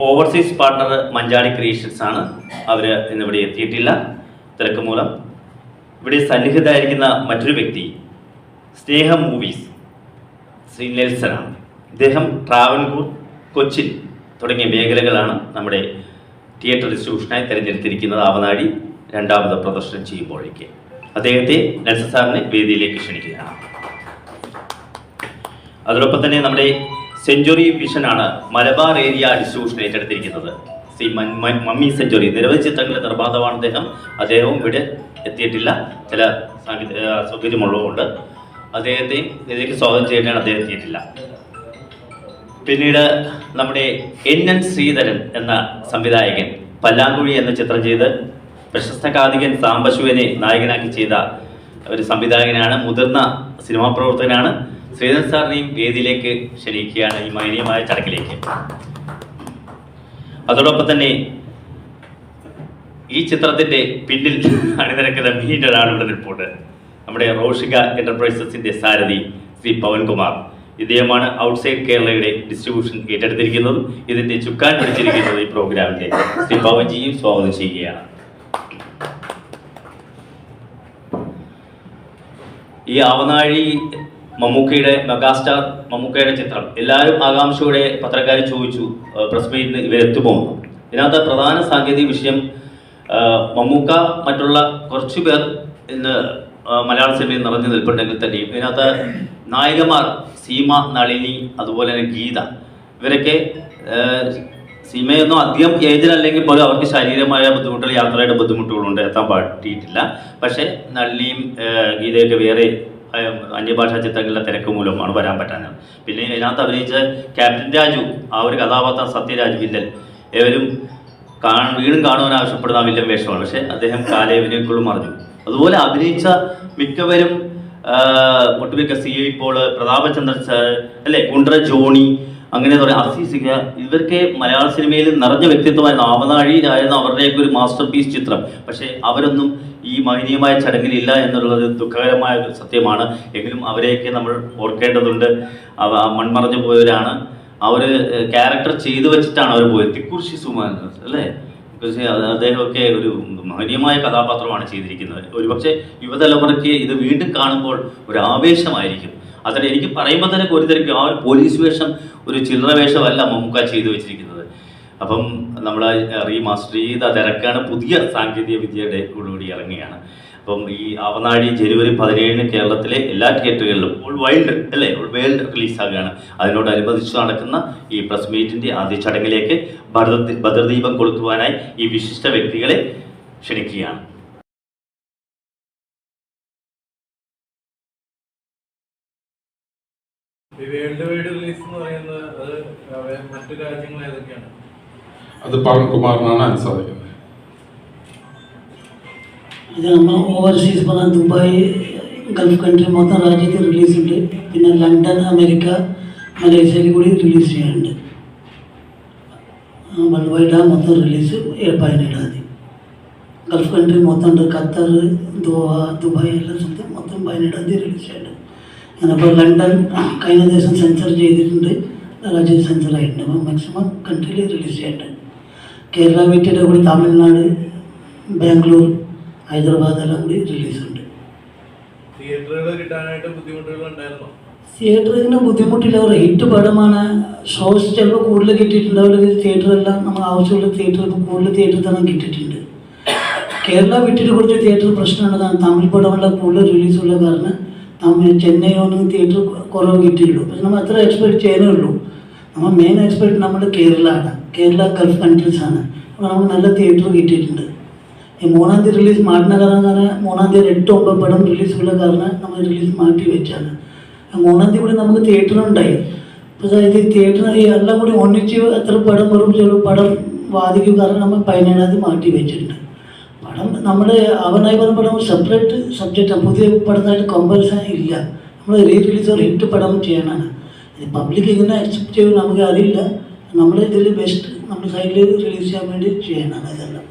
Overseas partner മഞ്ചാടി creations ആണ്. അവർ ഇന്നിവിടെ എത്തിയിട്ടില്ല. തിരക്ക് മൂലം. ഇവിടെ സന്നിഹിതായിരിക്കുന്ന മറ്റൊരു വ്യക്തി സ്നേഹം മൂവീസ് ശ്രീ നെൽസനാണ്. ഇദ്ദേഹം ട്രാവൻകൂർ കൊച്ചിൻ തുടങ്ങിയ മേഖലകളാണ് നമ്മുടെ തിയേറ്റർ ഡിസ്ട്രിബ്യൂഷനായി തിരഞ്ഞെടുത്തിരിക്കുന്നത് ആവനാഴി രണ്ടാമത് പ്രദർശനം ചെയ്യുമ്പോഴേക്ക്. അദ്ദേഹത്തെ നെൽസൺ സാറിനെ വേദിയിലേക്ക് ക്ഷണിക്കുകയാണ്. അതോടൊപ്പം തന്നെ നമ്മുടെ സെഞ്ചുറി വിഷനാണ് മലബാർ ഏരിയ ഡിസ്ട്രിബ്യൂഷൻ ഏറ്റെടുത്തിരിക്കുന്നത്. Mummy century. നിരവധി ചിത്രങ്ങളുടെ നിർമ്മാതാവാണ് അദ്ദേഹം. അദ്ദേഹവും ഇവിടെ എത്തിയിട്ടില്ല. ചില സൗകര്യമുള്ളതുകൊണ്ട് അദ്ദേഹത്തെയും ഇതിലേക്ക് സ്വാഗതം ചെയ്യാനാണ് അദ്ദേഹം എത്തിയിട്ടില്ല. പിന്നീട് നമ്മുടെ എൻ എൻ ശ്രീധരൻ എന്ന സംവിധായകൻ പല്ലാങ്കുഴി എന്ന ചിത്രം ചെയ്ത് പ്രശസ്ത കാതികൻ സാംബശുവിനെ നായകനാക്കി ചെയ്ത ഒരു സംവിധായകനാണ് മുതിർന്ന സിനിമാ പ്രവർത്തകനാണ്. ശ്രീധരൻ സാറിനെയും വേദിയിലേക്ക് ക്ഷണിക്കുകയാണ് ഈ മഹനീയമായ ചടക്കിലേക്ക് അതോടൊപ്പം തന്നെ ഈ ചിത്രത്തിന്റെ പിന്നിൽ അണിനിരക്കുന്ന മീൻ ഒരാളുടെ നിൽപ്പുണ്ട് നമ്മുടെ റോഷിക എന്റർപ്രൈസസിന്റെ സാരഥി ശ്രീ പവൻകുമാർ. ഇദ്ദേഹമാണ് ഔട്ട്സൈഡ് കേരളയുടെ ഡിസ്ട്രിബ്യൂഷൻ ഏറ്റെടുത്തിരിക്കുന്നത്. ഇതിന്റെ ചുക്കാൻ പിടിച്ചിരിക്കുന്നത് ഈ പ്രോഗ്രാമിന്റെ ശ്രീ പവൻജിയും സ്വാഗതം ചെയ്യുകയാണ്. ഈ ആവനാഴി മമ്മൂക്കയുടെ മെഗാസ്റ്റാർ മമ്മൂക്കയുടെ ചിത്രം. എല്ലാവരും ആകാംക്ഷയോടെ പത്രക്കാർ ചോദിച്ചു പ്രസ് മീറ്റിന് ഇവരെത്തുമോ. ഇതിനകത്ത് പ്രധാന സാങ്കേതിക വിഷയം മമ്മൂക്ക മറ്റുള്ള കുറച്ചു പേർ ഇന്ന് മലയാള സിനിമയിൽ നിറഞ്ഞു നിൽപ്പുണ്ടെങ്കിൽ തന്നെയും ഇതിനകത്ത് നായികമാർ സീമ നളിനി അതുപോലെ തന്നെ ഗീത. ഇവരൊക്കെ സീമയൊന്നും അധികം ഏജിലല്ലെങ്കിൽ പോലും അവർക്ക് ശാരീരികമായ ബുദ്ധിമുട്ടുകൾ യാത്രയുടെ ബുദ്ധിമുട്ടുകളുണ്ട് എത്താൻ പറ്റിയിട്ടില്ല പക്ഷേ നളിനിയും ഗീതയൊക്കെ വേറെ അന്യഭാഷാ ചിത്രങ്ങളിലെ തിരക്ക് മൂലമാണ് വരാൻ പറ്റാഞ്ഞത്. പിന്നെ ഇതിനകത്ത് അഭിനയിച്ച ക്യാപ്റ്റൻ രാജു ആ ഒരു കഥാപാത്രം സത്യരാജ് വില്ലൻ. ഏവരും കാണാൻ വീണ്ടും കാണുവാൻ ആവശ്യപ്പെടുന്ന വില്ലൻ വേഷമാണ്. പക്ഷേ അദ്ദേഹം കാലയവിനേക്കുള്ളും മറിഞ്ഞു. അതുപോലെ അഭിനയിച്ച മിക്കവരും ഒട്ടുമിക്ക C I Paul Prathapachandran sir അല്ലേ കുണ്ട്ര ജോണി അങ്ങനെ പറയാം. അസീസിക ഇവർക്ക് മലയാള സിനിമയിൽ നിറഞ്ഞ വ്യക്തിത്വമായിരുന്നു. ആവനാഴിയിലായിരുന്നു അവരുടെയൊക്കെ ഒരു മാസ്റ്റർ പീസ് ചിത്രം. പക്ഷേ അവരൊന്നും ഈ മഹനീയമായ ചടങ്ങിലില്ല എന്നുള്ളത് ദുഃഖകരമായ ഒരു സത്യമാണ്. എങ്കിലും അവരെയൊക്കെ നമ്മൾ ഓർക്കേണ്ടതുണ്ട്. മൺമറഞ്ഞു പോയവരാണ്. അവർ ക്യാരക്ടർ ചെയ്തു വെച്ചിട്ടാണ് അവർ പോയത്. തിക്കുർശി സുമാൻ അല്ലേ? അദ്ദേഹമൊക്കെ ഒരു മഹനീയമായ കഥാപാത്രമാണ് ചെയ്തിരിക്കുന്നത്. ഒരുപക്ഷെ യുവതലമുറയ്ക്ക് ഇത് വീണ്ടും കാണുമ്പോൾ ഒരു ആവേശമായിരിക്കും. അതിന് എനിക്ക് പറയുമ്പോൾ തന്നെ ഒരുതരം ആ ഒരു പോലീസ് വേഷം ഒരു ചില്ലറ വേഷമല്ല മമ്മൂക്ക ചെയ്തു വെച്ചിരിക്കുന്നത്. അപ്പം നമ്മൾ റീമാസ്റ്റർ ചെയ്ത തിരക്കാണ്. പുതിയ സാങ്കേതിക വിദ്യയുടെ കൂടി ഇറങ്ങുകയാണ്. അപ്പം ഈ അവനാഴി ജനുവരി പതിനേഴിന് കേരളത്തിലെ എല്ലാ തിയേറ്ററുകളിലും ഓൾ വൈൽഡ് അല്ലേ ഓൾ വേൾഡ് റിലീസാകുകയാണ് അതിനോടനുബന്ധിച്ച് നടക്കുന്ന ഈ പ്രസ് മീറ്റിന്റെ ആദ്യ ചടങ്ങിലേക്ക് ഭദ്ര ഭദ്രദീപം കൊളുത്തുവാനായി ഈ വിശിഷ്ട വ്യക്തികളെ ക്ഷണിക്കുകയാണ്. ഈ വേൾഡ് വൈഡ് റിലീസ് എന്ന് പറയുന്നത് അത് മറ്റു രാജ്യങ്ങൾ ഏതൊക്കെയാണ്? അത് പവൻകുമാറിനാണ് അത് സാധിക്കുന്നത് ഇത് നമ്മൾ ഓവർസീസ് പറഞ്ഞാൽ ദുബായ് ഗൾഫ് കൺട്രി മൊത്തം രാജ്യത്ത് റിലീസ് ഉണ്ട്. പിന്നെ ലണ്ടൻ അമേരിക്ക മലേഷ്യയിൽ കൂടി റിലീസ് ചെയ്യാനുണ്ട് വേൾഡ് വൈഡ് മൊത്തം റിലീസ് പതിനേഴാം തീയതി ഗൾഫ് കൺട്രി മൊത്തം ഉണ്ട്. ഖത്തർ ദോഹ ദുബായ് എല്ലാം സ്ഥലത്തും മൊത്തം പതിനേഴാം തീയതി റിലീസ് ചെയ്യുന്നുണ്ട്. ഞാനപ്പോൾ ലണ്ടൻ കഴിഞ്ഞ ദിവസം സെൻസർ ചെയ്തിട്ടുണ്ട്. രാജ്യം സെൻസർ ആയിട്ടുണ്ട്. അപ്പോൾ മാക്സിമം കൺട്രിയിൽ റിലീസ് ചെയ്യട്ടെ. കേരള വീട്ടിന്റെ കൂടി തമിഴ്നാട് ബാംഗ്ലൂർ ഹൈദരാബാദ് എല്ലാം കൂടി റിലീസ് ഉണ്ട്. തിയേറ്ററിൽ കിട്ടാനായിട്ട് ബുദ്ധിമുട്ടുകൾ ഉണ്ടായിരുന്നോ? തിയേറ്ററിന് ബുദ്ധിമുട്ടില്ല. ഒരു ഹിറ്റ് പടമാണ്. ഷോസ് ചിലപ്പോൾ കൂടുതൽ കിട്ടിയിട്ടുണ്ട് അവർ തിയേറ്ററെല്ലാം നമ്മൾ ആവശ്യമുള്ള തിയേറ്റർ ഇപ്പോൾ കൂടുതൽ തിയേറ്റർ തന്നെ കിട്ടിയിട്ടുണ്ട്. കേരള വിട്ടിട്ട് കുറച്ച് തിയേറ്റർ പ്രശ്നമുള്ളതാണ്. തമിഴ് പടമെല്ലാം കൂടുതൽ റിലീസുള്ള കാരണം. തമിഴ് ചെന്നൈ ഒന്നും തിയേറ്റർ കുറവ് കിട്ടിയുള്ളൂ പക്ഷെ നമ്മൾ അത്ര എക്സ്പെക്ട് ചെയ്യുന്നുള്ളൂ നമ്മൾ മെയിൻ എക്സ്പെക്ട് നമ്മുടെ കേരളമാണ് കേരള ഗൾഫ് കൺട്രീസ് ആണ്. അപ്പോൾ നമുക്ക് നല്ല തിയേറ്റർ കിട്ടിയിട്ടുണ്ട്. ഈ മൂന്നാം തീയതി റിലീസ് മാറ്റുന്ന കാരണം കാരണം മൂന്നാം തീയതി എട്ട് ഒമ്പത് പടം റിലീസ് ഉള്ള കാരണം നമ്മൾ റിലീസ് മാറ്റി വെച്ചാണ്. മൂന്നാം തീയതി കൂടി നമുക്ക് തിയേറ്റർ ഉണ്ടായി. അപ്പോൾ ഇത് തിയേറ്റർ എല്ലാം കൂടി ഒന്നിച്ച് എത്ര പടം വരും ചില പടം ബാധിക്കും കാരണം നമ്മൾ പതിനേഴാം തീയതി മാറ്റി വെച്ചിട്ടുണ്ട്. പടം നമ്മൾ അവനായി പറഞ്ഞ പടം സെപ്പറേറ്റ് സബ്ജക്റ്റാണ് പുതിയ പടമായിട്ട് കമ്പൽസൺ ഇല്ല. നമ്മൾ റീ റിലീസ് ഒരു ഹിറ്റ് പടം ചെയ്യാനാണ് ഇത് പബ്ലിക് ഇങ്ങനെ അക്സെപ്റ്റ് ചെയ്യും നമുക്ക് അറിയില്ല. നമ്മൾ ഇതിൽ ബെസ്റ്റ് നമ്മുടെ സൈഡിൽ റിലീസ് ചെയ്യാൻ വേണ്ടി ചെയ്യണം ഇതെല്ലാം.